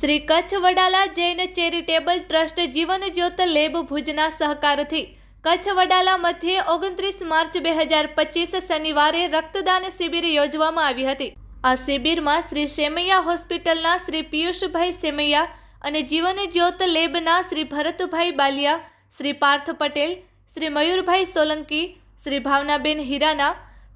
Shri Kutch Vadala Jain charitable trust Jeevan Jyot lab ભુજના સહકારથી કચ્છ વડાલા મધ્યે ઓગણત્રીસ માર્ચ બે હજાર પચીસ શનિવારે રક્તદાન શિબિર યોજવામાં આવી હતી. આ શિબિરમાં શ્રી સેમૈયા હોસ્પિટલના શ્રી પિયુષભાઈ સેમૈયા અને Jivan Jyot લેબના Shri Bharatbhai Baliya, Shri Parth Patel, Shri Mayurbhai Solanki, Shri Bhavnaben Hirana,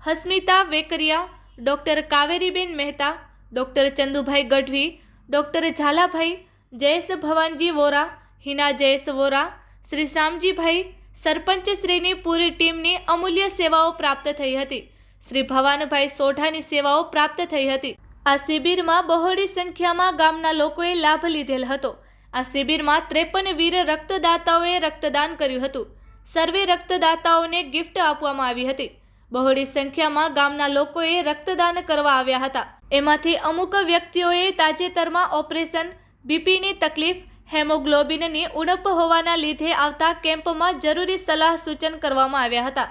Hasmita Vekaria, doctor Kaveriben Mehta, doctor Chandubhai Gadhvi doctor Jhalabhai, Jayesh Bhavanji Vora, Hina Jayesh Vora, Shri Shyamjibhai sarpanch શ્રીની પૂરી ટીમની અમૂલ્ય સેવાઓ પ્રાપ્ત થઈ હતી. શ્રી ભવાનભાઈ સોઢાની સેવાઓ પ્રાપ્ત થઈ હતી. આ શિબિરમાં બહોળી સંખ્યામાં ગામના લોકોએ લાભ લીધેલ હતો. આ શિબિરમાં ત્રેપન વીર રક્તદાતાઓએ રક્તદાન કર્યું હતું. સર્વે રક્તદાતાઓને ગિફ્ટ આપવામાં આવી હતી. બહોળી સંખ્યામાં ગામના લોકોએ રક્તદાન કરવા આવ્યા હતા. એમાંથી અમુક વ્યક્તિઓએ તાજેતરમાં ઓપરેશન, બીપીની તકલીફ, હેમોગ્લોબિનની ઉણપ હોવાના લીધે આવતા કેમ્પમાં જરૂરી સલાહ સૂચન કરવામાં આવ્યા હતા.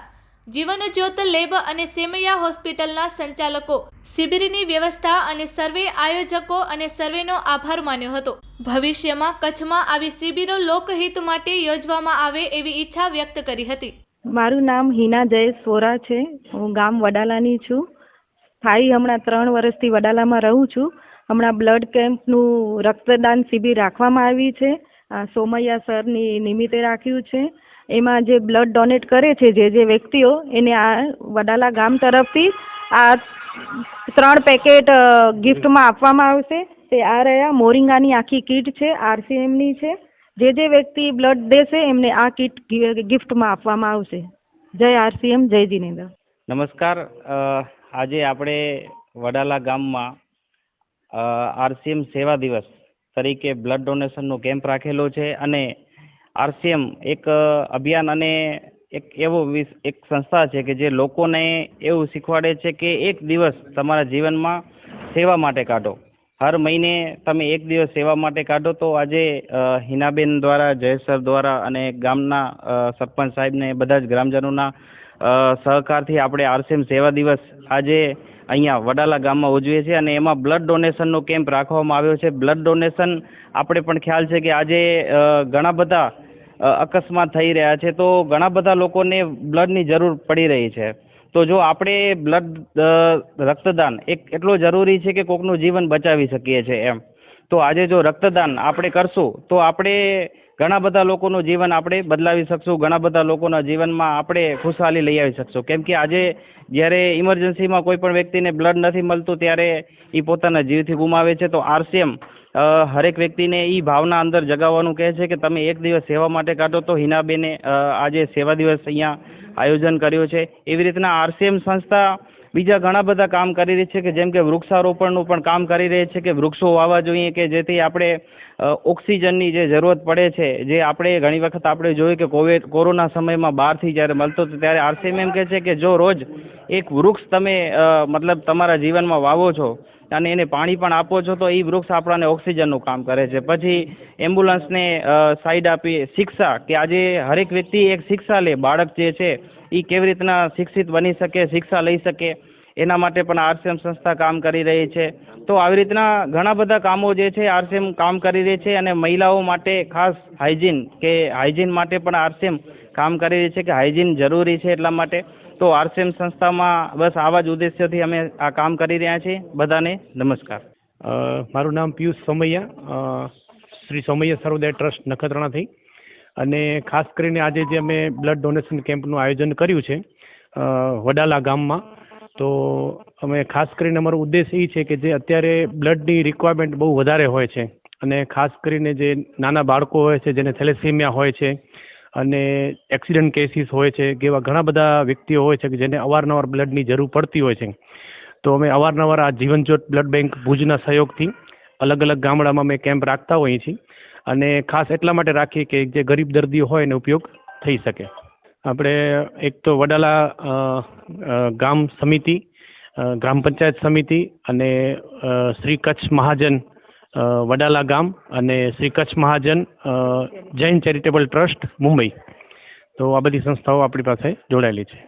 જીવન જ્યોત લેબ અને સેમૈયા હોસ્પિટલના સંચાલકો, શિબિરની વ્યવસ્થા અને સર્વે આયોજકો અને સર્વેનો આભાર માન્યો હતો. ભવિષ્યમાં કચ્છમાં આવી શિબિરો લોકહિત માટે યોજવામાં આવે એવી ઈચ્છા વ્યક્ત કરી હતી. મારું નામ હિના જયેશ સોરા છે. હું ગામ વડાલાની છું. સ્થાયી હમણાં ત્રણ વર્ષથી વડાલામાં રહું છું. હમણાં બ્લડ કેમ્પનું રક્તદાન શિબિર રાખવામાં આવી છે. આ સોમૈયા સરની નિમિત્તે રાખ્યું છે. એમાં જે બ્લડ ડોનેટ કરે છે જે જે વ્યક્તિઓ, એને આ વડાલા ગામ તરફથી આ ત્રણ પેકેટ ગિફ્ટમાં આપવામાં આવશે. તે આ રહ્યા. મોરિંગાની આખી કીટ છે. આરસીએમની છે. જે જે વ્યક્તિ બ્લડ દેશે, એમને આ કીટ ગિફ્ટમાં આપવામાં આવશે. જય આરસીએમ, જય જીનેન્દ્ર. નમસ્કાર. આજે આપણે વડાલા ગામમાં આરસીએમ સેવા દિવસ તરીકે બ્લડ ડોનેશનનો કેમ્પ રાખેલો છે અને આરસીએમ એક અભિયાન અને એક એવો એક સંસ્થા છે કે જે લોકોને એવું શીખવાડે છે કે એક દિવસ તમારા જીવનમાં સેવા માટે કાઢો. હર મહિને તમે એક દિવસ સેવા માટે કાઢો તો આજે હિનાબેન દ્વારા, જયેશ સર દ્વારા અને ગામના સરપંચ સાહેબને બધા જ ગ્રામજનોના સહકારથી આપણે આરસીએમ સેવા દિવસ આજે અહીંયા વડાલા ગામમાં ઉજવીએ છીએ અને એમાં બ્લડ ડોનેશનનો કેમ્પ રાખવામાં આવ્યો છે. બ્લડ ડોનેશન આપણે પણ ખ્યાલ છે કે આજે ઘણા બધા અકસ્માત થઈ રહ્યા છે. તો ઘણા બધા લોકોને બ્લડની જરૂર પડી રહી છે. તો જો આપણે બ્લડ રક્તદાન એક એટલો જરૂરી છે કે કોકનું જીવન બચાવી શકીએ છીએ એમ. તો આજે જો રક્તદાન આપણે કરશું, તો આપણે ઘણા બધા લોકોનું જીવન આપણે બદલાવી શકશું, ઘણા બધા લોકોના જીવનમાં આપણે ખુશહાલી લઈ આવી શકશું. કેમ કે આજે જ્યારે ઇમરજન્સીમાં કોઈ પણ વ્યક્તિને બ્લડ નથી મળતું, ત્યારે એ પોતાના જીવથી ગુમાવે છે. તો આરસીએમ હરેક વ્યક્તિને એ ભાવના અંદર જગાવવાનું કહે છે કે તમે એક દિવસ સેવા માટે કાઢો તો હિનાબેને આજે સેવા દિવસ અહીંયા આયોજન કર્યું છે. એવી રીતના આરસીએમ સંસ્થા બીજા ઘણા બધા કામ કરી રહી છે કે જેમ કે વૃક્ષારોપણનું પણ કામ કરી રહી છે કે વૃક્ષો વાવવા જોઈએ કે જેથી આપણે ઓક્સિજનની જે જરૂરત પડે છે, જે આપણે ઘણી વખત આપણે જોયું કે કોવિડ કોરોના સમયમાં બહારથી જ્યારે મળતો હતો ત્યારે આરસીએમ એમ કહે છે કે જો રોજ એક વૃક્ષ તમે મતલબ તમારા જીવનમાં વાવો છો અને એને પાણી પણ આપો છો તો એ વૃક્ષ આપણાને ઓક્સિજનનું કામ કરે છે. પછી એમ્બ્યુલન્સને સાઈડ આપી શિક્ષા, કે આજે હરેક વ્યક્તિ એક શિક્ષા લે. બાળક જે છે એ કેવી રીતના શિક્ષિત બની શકે, શિક્ષા લઈ શકે, એના માટે પણ આરસીએમ સંસ્થા કામ કરી રહી છે. તો આવી રીતના ઘણા બધા કામો જે છે, આરસીએમ કામ કરી રહી છે અને મહિલાઓ માટે ખાસ હાઇજીન, કે હાઇજીન માટે પણ આરસીએમ કામ કરી રહી છે, કે હાઇજીન જરૂરી છે એટલા માટે. તો આરસીએમ સંસ્થામાં બસ આવા જ ઉદ્દેશ્યથી અમે આ કામ કરી રહ્યા છીએ. બધાને નમસ્કાર. મારું નામ પિયુષ સોમૈયા. શ્રી સોમૈયા સર્વોદય ટ્રસ્ટ નખત્રાણાથી. અને ખાસ કરીને આજે જે અમે બ્લડ ડોનેશન કેમ્પનું આયોજન કર્યું છે વડાલા ગામમાં, તો અમે ખાસ કરીને અમારો ઉદ્દેશ એ છે કે જે અત્યારે બ્લડની રિક્વાયરમેન્ટ બહુ વધારે હોય છે. અને ખાસ કરીને જે નાના બાળકો હોય છે, જેને થેલેસીમિયા હોય છે અને એક્સિડન્ટ કેસીસ હોય છે કે એવા ઘણા બધા વ્યક્તિઓ હોય છે કે જેને અવારનવાર બ્લડની જરૂર પડતી હોય છે. તો અમે અવારનવાર આ જીવનજ્યોત બ્લડ બેંક ભુજના સહયોગથી અલગ અલગ ગામડામાં અમે કેમ્પ રાખતા હોઈએ છીએ. અને ખાસ એટલા માટે રાખીએ કે જે ગરીબ દર્દીઓ હોય એનો ઉપયોગ થઈ શકે. આપણે એક તો વડાલા ગામ સમિતિ ગ્રામ પંચાયત સમિતિ અને શ્રી કચ્છ મહાજન વડાલા ગામ અને શ્રી કચ્છ મહાજન જૈન ચેરિટેબલ ટ્રસ્ટ મુંબઈ. તો આ બધી સંસ્થાઓ આપણી પાસે જોડાયેલી છે.